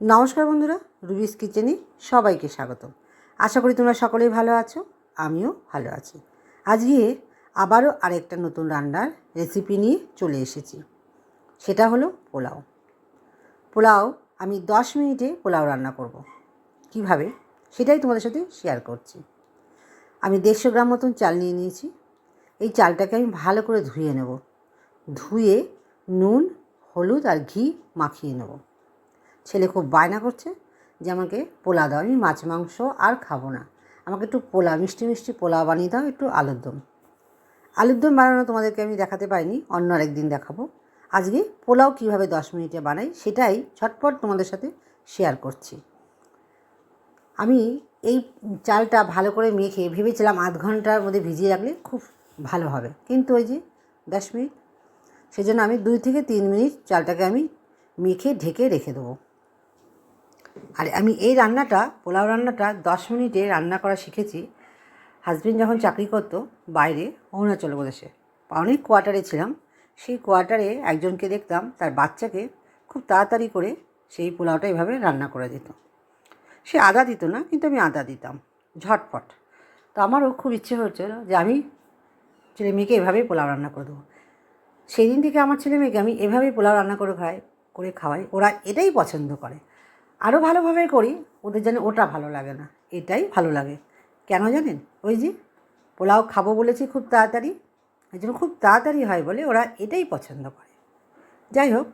নমস্কার বন্ধুরা, রুবিস কিচেনে সবাইকে স্বাগত আশা করি তোমরা সকলেই ভালো আছো, আমিও ভালো আছি। আজকে আবারও আরেকটা নতুন রান্নার রেসিপি নিয়ে চলে এসেছি। সেটা হলো পোলাও। পোলাও, আমি দশ মিনিটে পোলাও রান্না করব। কীভাবে? সেটাই তোমাদের সাথে শেয়ার করছি। আমি দেড়শো গ্রাম মতন চাল নিয়ে নিয়েছি। এই চালটাকে আমি ভালো করে ধুয়ে নেব। ধুয়ে নুন, হলুদ আর ঘি মাখিয়ে নেব। ছেলে খুব বায়না করছে যে আমাকে পোলা দাও, আমি মাছ, মাংস আর খাব না। আমাকে একটু পোলা মিষ্টি মিষ্টি পোলা বানিয়ে দাও, একটু আলুর দম। আলুর দম বানানো তোমাদেরকে আমি দেখাতে পারিনি, অন্য আরেকদিন দেখাবো। আজকে পোলাও কীভাবে দশ মিনিটে বানাই সেটাই ঝটপট তোমাদের সাথে শেয়ার করছি। আমি এই চালটা ভালো করে মেখে ভেবেছিলাম আধ ঘণ্টার মধ্যে ভিজিয়ে রাখলে খুব ভালো হবে। কিন্তু ওই যে দশ মিনিট, সেজন্য আমি দুই থেকে তিন মিনিট চালটাকে আমি মেখে ঢেকে রেখে দেবো। আর আমি এই রান্নাটা, পোলাও রান্নাটা দশ মিনিটে রান্না করা শিখেছি। হাজবেন্ড যখন চাকরি করতো বাইরে, অরুণাচল প্রদেশে। অনেক কোয়ার্টারে ছিলাম। সেই কোয়ার্টারে একজনকে দেখতাম, তার বাচ্চাকে খুব তাড়াতাড়ি করে সেই পোলাওটা এভাবে রান্না করে দিত। সে আদা দিত না, কিন্তু আমি আদা দিতাম, ঝটপট। তো আমারও খুব ইচ্ছে হচ্ছিল যে আমি ছেলে মেয়েকে এভাবেই পোলাও রান্না করে দেবো। সেই দিন থেকে আমার ছেলে মেয়েকে আমি এভাবেই পোলাও রান্না করে খাই, করে খাওয়াই। ওরা এটাই পছন্দ করে। আরও ভালোভাবে করি, ওদের যেন ওটা ভালো লাগে না, এটাই ভালো লাগে। কেন জানেন? ওই যে পোলাও খাব বলেছি খুব তাড়াতাড়ি এই জন্য খুব তাড়াতাড়ি হয় বলে ওরা এটাই পছন্দ করে। যাই হোক,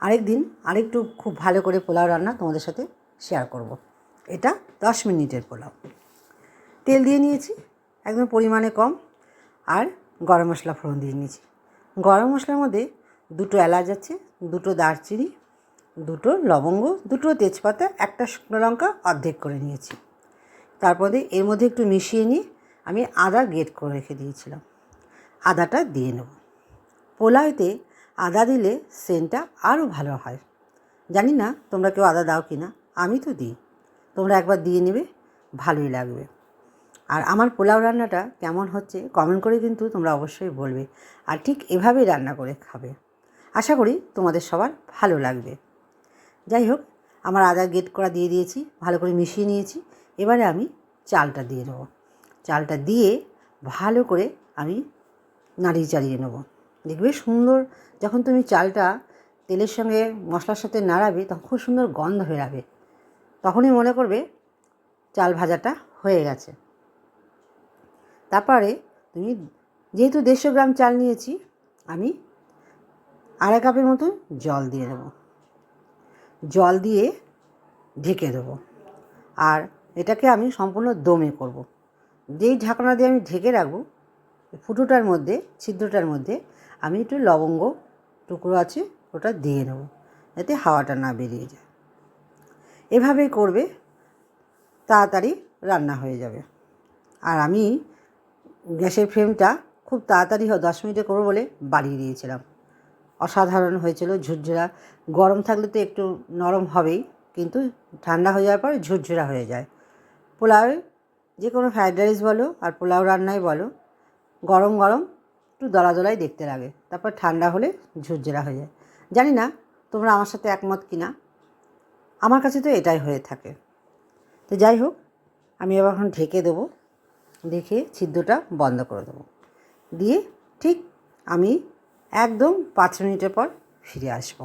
আরেক দিন আরেকটু খুব ভালো করে পোলাও রান্না তোমাদের সাথে শেয়ার করব। এটা দশ মিনিটের পোলাও। তেল দিয়ে নিয়েছি, একদম পরিমাণে কম, আর গরম মশলা ফোড়ন দিয়ে নিয়েছি। গরম মশলার মধ্যে দুটো এলাচ আছে, দুটো দারচিনি দুটো লবঙ্গ, দুটো তেজপাতা, একটা শুকনো লঙ্কা অর্ধেক করে নিয়েছি। তারপরে এর মধ্যে একটু মিশিয়ে নিয়ে আমি আদা গেট করে রেখে দিয়েছিলাম। আদাটা দিয়ে নেব। পোলাওতে আদা দিলে সেন্টটা আরও ভালো হয়। জানি না তোমরা কেউ আদা দাও কি না, আমি তো দিই। তোমরা একবার দিয়ে নেবে, ভালোই লাগবে। আর আমার পোলাও রান্নাটা কেমন হচ্ছে কমেন্ট করে কিন্তু তোমরা অবশ্যই বলবে। আর ঠিক এভাবেই রান্না করে খাবে। আশা করি তোমাদের সবার ভালো লাগবে। যাই হোক, আমার আদা গেট করা দিয়ে দিয়েছি, ভালো করে মিশিয়ে নিয়েছি। এবারে আমি চালটা দিয়ে নেব চালটা দিয়ে ভালো করে আমি নাড়িয়ে চালিয়ে নেব। দেখবে সুন্দর, যখন তুমি চালটা তেলের সঙ্গে মশলার সাথে নাড়াবে, তখন খুব সুন্দর গন্ধ হয়ে যাবে। তখনই মনে করবে চাল ভাজাটা হয়ে গেছে। তারপরে তুমি যেহেতু দেড়শো গ্রাম চাল নিয়েছি, আমি আড়াই কাপের মতো জল দিয়ে দেবো। জল দিয়ে ঢেকে দেবো। আর এটাকে আমি সম্পূর্ণ দমে করব। যেই ঢাকনা দিয়ে আমি ঢেকে রাখব, ফুটোটার মধ্যে, ছিদ্রটার মধ্যে আমি একটু লবঙ্গ টুকরো আছে, ওটা দিয়ে নেব যাতে হাওয়াটা না বেরিয়ে যায়। এভাবেই করবে, তাড়াতাড়ি রান্না হয়ে যাবে। আর আমি গ্যাসের ফ্লেমটা খুব তাড়াতাড়ি দশ মিনিটে করব বলে বাড়িয়ে দিয়েছিলাম। অসাধারণ হয়েছিল, ঝুরঝুরা। গরম থাকলে তো একটু নরম হবেই, কিন্তু ঠান্ডা হয়ে যাওয়ার পর ঝুরঝুরা হয়ে যায়। পোলাও যে কোনো ফ্রাইড রাইস বলো আর পোলাও রান্নাই বলো, গরম গরম একটু দলা দলাই দেখতে লাগে, তারপর ঠান্ডা হলে ঝুরঝুরা হয়ে যায়। জানি না তোমরা আমার সাথে একমত কি না আমার কাছে তো এটাই হয়ে থাকে। তো যাই হোক, আমি এবার এখন ঢেকে দেবো, দেখে ছিদ্রটা বন্ধ করে দেবো। দিয়ে ঠিক আমি একদম পাঁচ মিনিটের পর ফিরে আসব।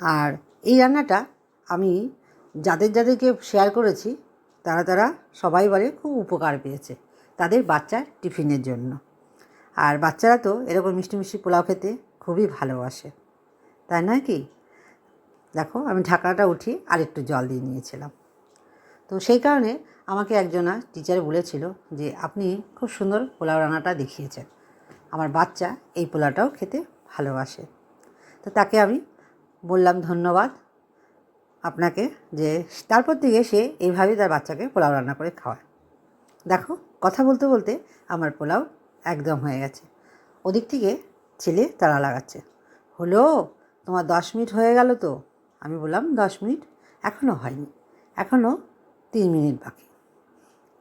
আর এই রান্নাটা আমি যাদের যাদেরকে শেয়ার করেছি, তারা তারা সবাই বলে খুব উপকার পেয়েছে তাদের বাচ্চার টিফিনের জন্য। আর বাচ্চারা তো এরকম মিষ্টি মিষ্টি পোলাও খেতে খুবই ভালোবাসে। তাই নয় কি? দেখো আমি ঢাকনাটা উঠিয়ে আরেকটু জল দিয়ে নিয়েছিলাম। তো সেই কারণে আমাকে একজনা টিচার বলেছিল যে, আপনি খুব সুন্দর পোলাও রান্নাটা দেখিয়েছেন। আমার বাচ্চা এই পোলাওটাও খেতে ভালোবাসে। তো তাকে আমি বললাম, ধন্যবাদ আপনাকে যে তারপর থেকে সে এইভাবেই তার বাচ্চাকে পোলাও রান্না করে খাওয়ায়। দেখো, কথা বলতে বলতে আমার পোলাও একদম হয়ে গেছে। ওদিক থেকে ছেলে তারা লাগাচ্ছে। হলো, তোমার দশ মিনিট হয়ে গেল তো? আমি বললাম, দশ মিনিট এখনও হয়নি এখনও তিন মিনিট বাকি।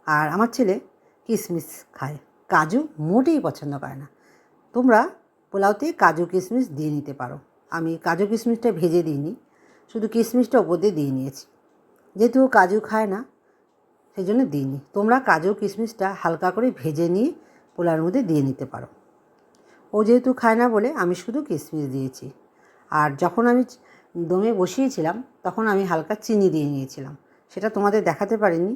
আর আমার ছেলে কিশমিশ খায়, কাজু মোটেই পছন্দ করে না। তোমরা পোলাওতে কাজু কিশমিশ দিয়ে নিতে পারো। আমি কাজু কিশমিশটা ভেজে দিইনি, শুধু কিশমিশটা ওপর দিয়ে দিয়ে নিয়েছি। যেহেতু কাজু খায় না, সেই জন্য দিইনি। তোমরা কাজু কিশমিশটা হালকা করে ভেজে নিয়ে পোলার মধ্যে দিয়ে নিতে পারো। ও যেহেতু খায় না বলে আমি শুধু কিশমিশ দিয়েছি। আর যখন আমি দমে বসিয়েছিলাম, তখন আমি হালকা চিনি দিয়ে নিয়েছিলাম। সেটা তোমাদের দেখাতে পারিনি।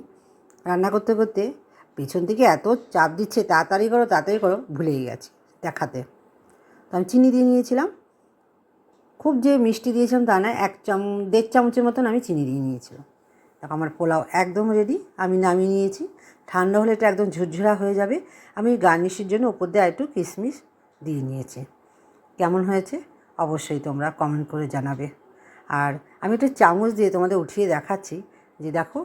রান্না করতে করতে পেছন থেকে এত চাপ দিচ্ছে, তাড়াতাড়ি করো তাড়াতাড়ি করো, ভুলেই গেছি। দেখাতে। তো আমি চিনি দিয়ে নিয়েছিলাম। খুব যে মিষ্টি দিয়েছিলাম তা না এক চাম, দেড় চামচের মতন আমি চিনি দিয়ে নিয়েছিলাম। দেখো আমার পোলাও একদম রেডি আমি নামিয়ে নিয়েছি। ঠান্ডা হলে এটা একদম ঝুরঝুরা হয়ে যাবে। আমি গার্নিশের জন্য উপর দিয়ে একটু কিশমিশ দিয়ে নিয়েছি। কেমন হয়েছে? অবশ্যই তোমরা কমেন্ট করে জানাবে। আর আমি একটু চামচ দিয়ে তোমাদের উঠিয়ে দেখাচ্ছি। যে দেখো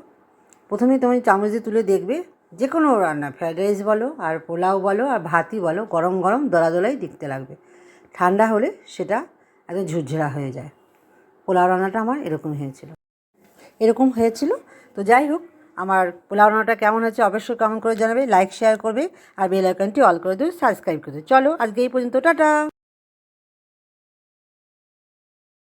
প্রথমে তোমার চামচ দিয়ে তুলে দেখবে যে কোনো রান্না ফ্রাইড রাইস বলো আর পোলাও বলো আর ভাতই বলো, গরম গরম দলা দলাই দেখতে লাগবে। ঠান্ডা হলে সেটা একদম ঝুরঝুরা হয়ে যায়। পোলাও রান্নাটা আমার এরকম হয়েছিল। এরকম হয়েছিল। তো যাই হোক, আমার পোলাও রান্নাটা কেমন হয়েছে অবশ্যই কমেন্ট করে জানাবে লাইক শেয়ার করবে আর বেল আইকনটি অল করে দেবে সাবস্ক্রাইব করে দেবে চলো আজকে এই পর্যন্ত, টাটা!